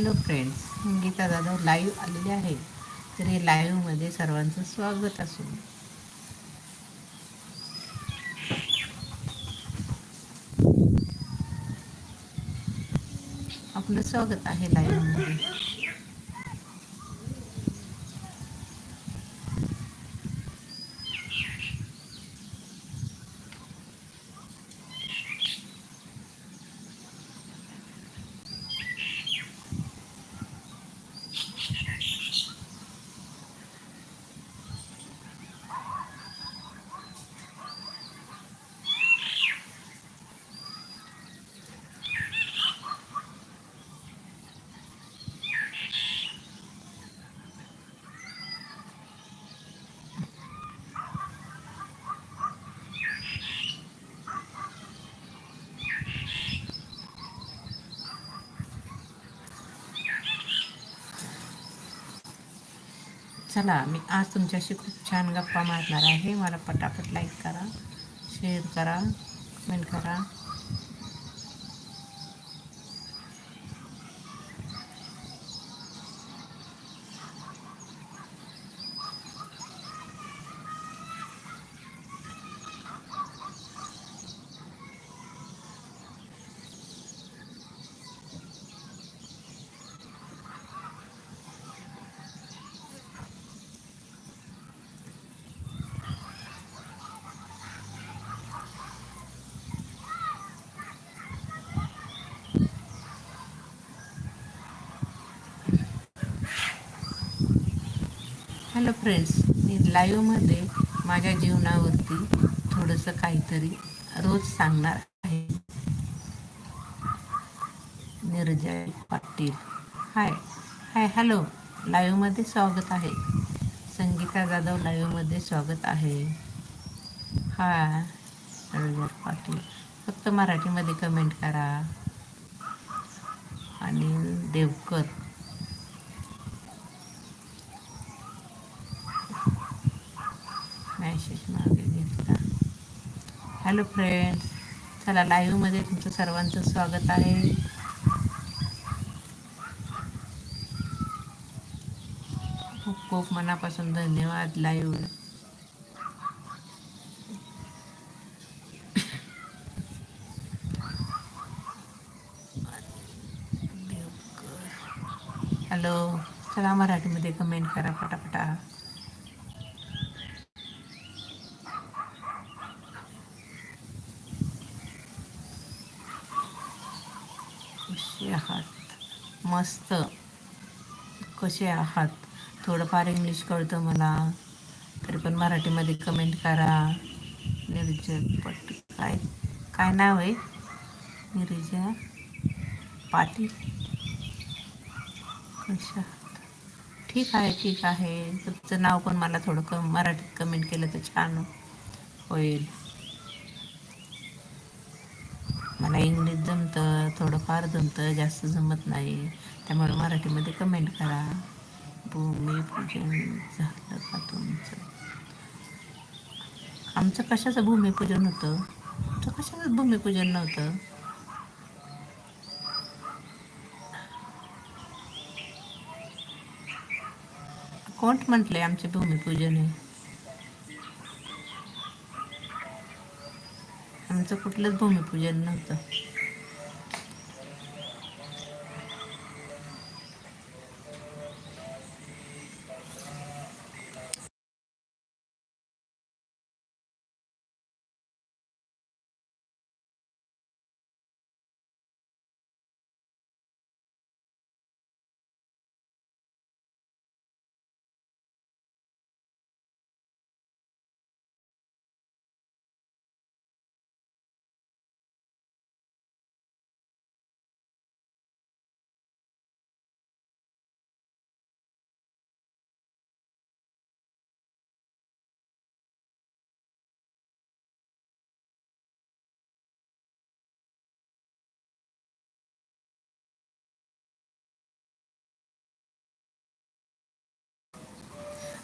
Hello friends Geeta Jadhav live आलेले आहे. तर हे लाईव्हमध्ये सर्वांचं स्वागत असून आपलं स्वागत आहे लाईव्हमध्ये चला मी आज तुमच्याशी खूप छान गप्पा मारणार आहे. मला पटापट लाईक करा शेअर करा कमेंट करा. हॅलो फ्रेंड्स मी लाईव्हमध्ये माझ्या जीवनावरती थोडंसं काहीतरी रोज सांगणार आहे. Nirjay Patil. Hi. Hi hello. लाईव्हमध्ये स्वागत आहे. संगीता जाधव लाईव्हमध्ये स्वागत आहे. हाय. निर्जय पाटील. फक्त मराठीमध्ये कमेंट करा. आणि देवकर. विशेष मागे घेतला हॅलो फ्रेंड्स चला लाईव्हमध्ये तुमचं सर्वांचं स्वागत आहे. खूप खूप मनापासून धन्यवाद लाईव्ह हॅलो चला मराठीमध्ये कमेंट करा पटापटा कसे आहात मस्त. कसे आहात? थोडंफार इंग्लिश कळतं मला. तरी पण मराठीमध्ये कमेंट करा. निर्जय पट काय काय नाव आहे? निर्जय पाटील. कशा ठीक आहे ठीक आहे. तुमचं नाव पण मला थोडं क मराठीत कमेंट केलं तर छान होईल. इंग्लिश जमतं थोडंफार जमतं जास्त जमत नाही. त्यामुळे मराठीमध्ये कमेंट करा. भूमिपूजन झालं का तुमचं? आमचं कशाचं भूमिपूजन होतं? आमचं कशाचं भूमिपूजन नव्हतं. कोण म्हटलंय आमचे भूमिपूजन आहे आमचं कुठलंच भूमिपूजन नव्हतं.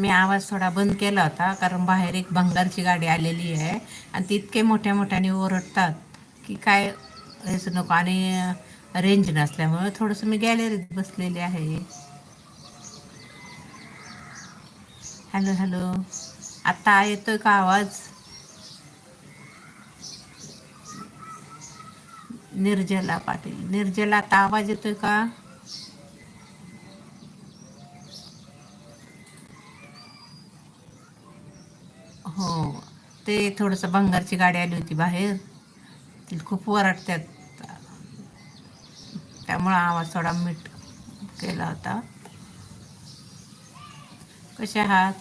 मी आवाज थोडा बंद केला होता कारण बाहेर एक भंगारची गाडी आलेली आहे. आणि ती इतके मोठ्या मोठ्याने ओरडतात की काय हेच नको. आणि रेंज नसल्यामुळे थोडंसं मी गॅलरीत बसलेले आहे. Hello hello. आता येतोय का आवाज? निर्जला पाटील. निर्जला आता आवाज येतोय का हो ते थोडंसं बंगारची गाडी आली होती बाहेर. ती खूप वरटत्यात त्यामुळं आवाज थोडा मीठ केला होता. कसे आहात?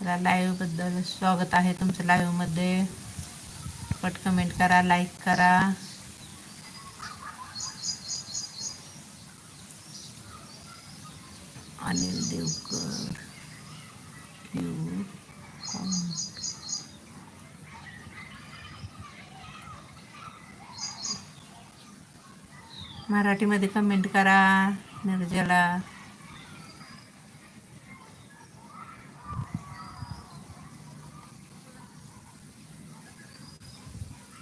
मला लाईव्हबद्दल स्वागत आहे तुमचं लाईव्हमध्ये पट कमेंट करा लाईक करा. अनिल देवकर यू मराठीमध्ये कमेंट करा निर्जला.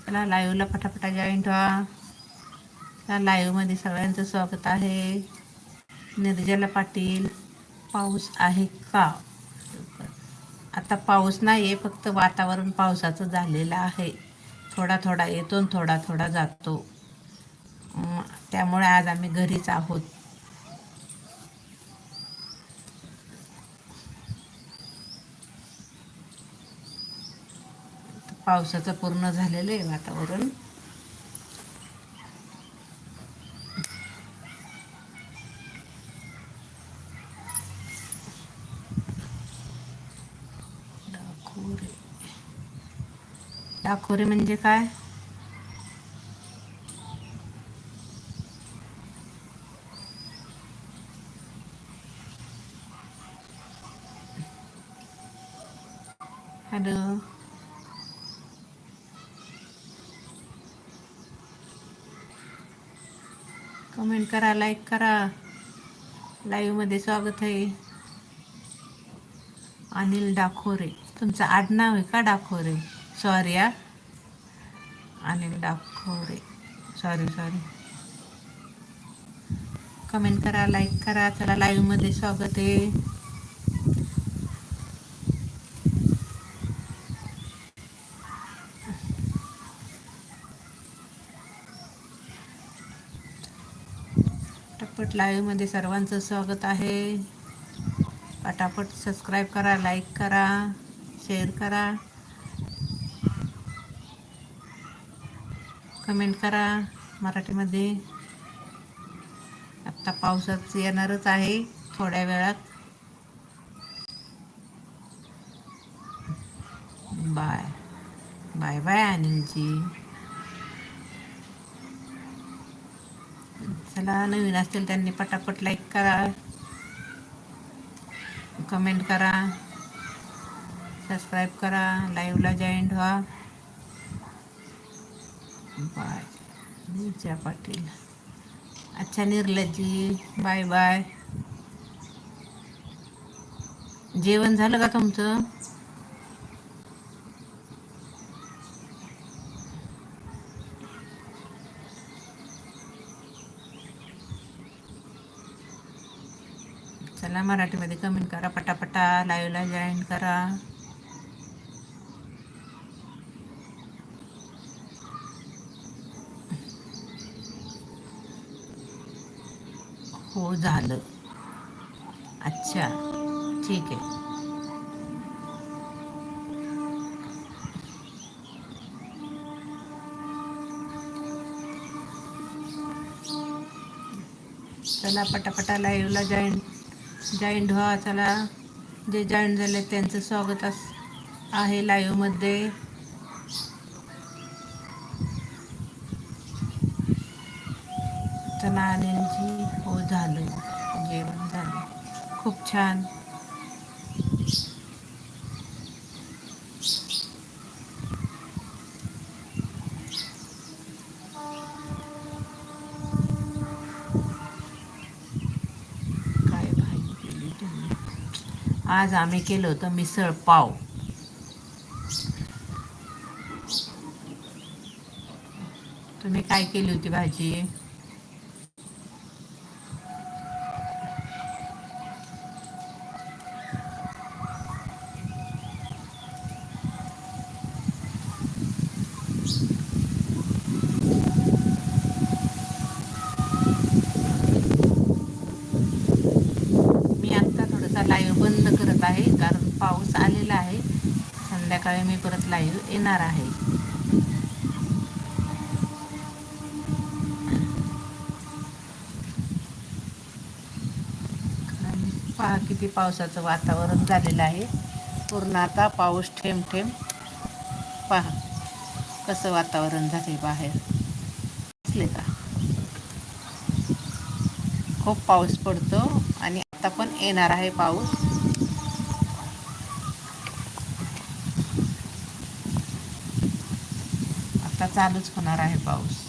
चला लाईव्हला फटाफटा जॉईंट व्हा लाईव्हमध्ये सगळ्यांचं स्वागत आहे. निर्जला पाटील पाऊस आहे का? आता पाऊस नाही आहे फक्त वातावरण पावसाचं झालेलं आहे. थोडा थोडा येतो थोडा थोडा जातो. त्यामुळे आज आम्ही घरीच आहोत. पावसाचं पूर्ण झालेलं आहे वातावरण. डाखोरे डाखोरे म्हणजे काय? हॅलो कमेंट करा लाईक करा. लाईव्हमध्ये स्वागत आहे. अनिल डाखोरे. तुमचं आडनाव आहे का डाखोरे? सॉरी या Anil Dakhore. Sorry sorry comment करा लाईक करा. चला लाईव्हमध्ये स्वागत आहे. पटापट लाईव्हमध्ये सर्वांचं स्वागत आहे. पटापट सबस्क्राईब करा लाईक करा शेअर करा. कमेंट करा मराठीमध्ये. आत्ता पावसाच येणारच आहे थोड्या वेळात. बाय बाय बाय अनिलजी चॅनलला नवीन असतील त्यांनी पटापट लाईक करा. कमेंट करा. सबस्क्राईब करा. लाईव्हला जॉईंट व्हा. बाय नीचा पाटील अच्छा निर्लजी बाय बाय जेवण झालं का तुमचं चला मराठीमध्ये कमेंट करा पटापटा लाईव्हला जॉईन करा. हो झालं. अच्छा ठीक आहे. चला पटापटा लाईव्हला जॉईन जॉईंट व्हा चला. जे जॉईंट झाले त्यांचं स्वागत अस आहे लाईव्हमध्ये चला अनिलजी हो झालं. जेवण झालं. खूप छान. आज आम्ही केलं होतं मिसळ पाव. तुम्ही काय केली होती भाजी पाऊस आलेला आहे संध्याकाळी मी परत लाईव्ह येणार आहे. पहा किती पावसाचं वातावरण झालेलं आहे. पूर्ण आता पाऊस ठेम ठेम पहा कसं वातावरण झाले बाहेर. दिसले का? खूप पाऊस पडतो आणि आता पण येणार आहे पाऊस आता चालूच होणार आहे पाऊस.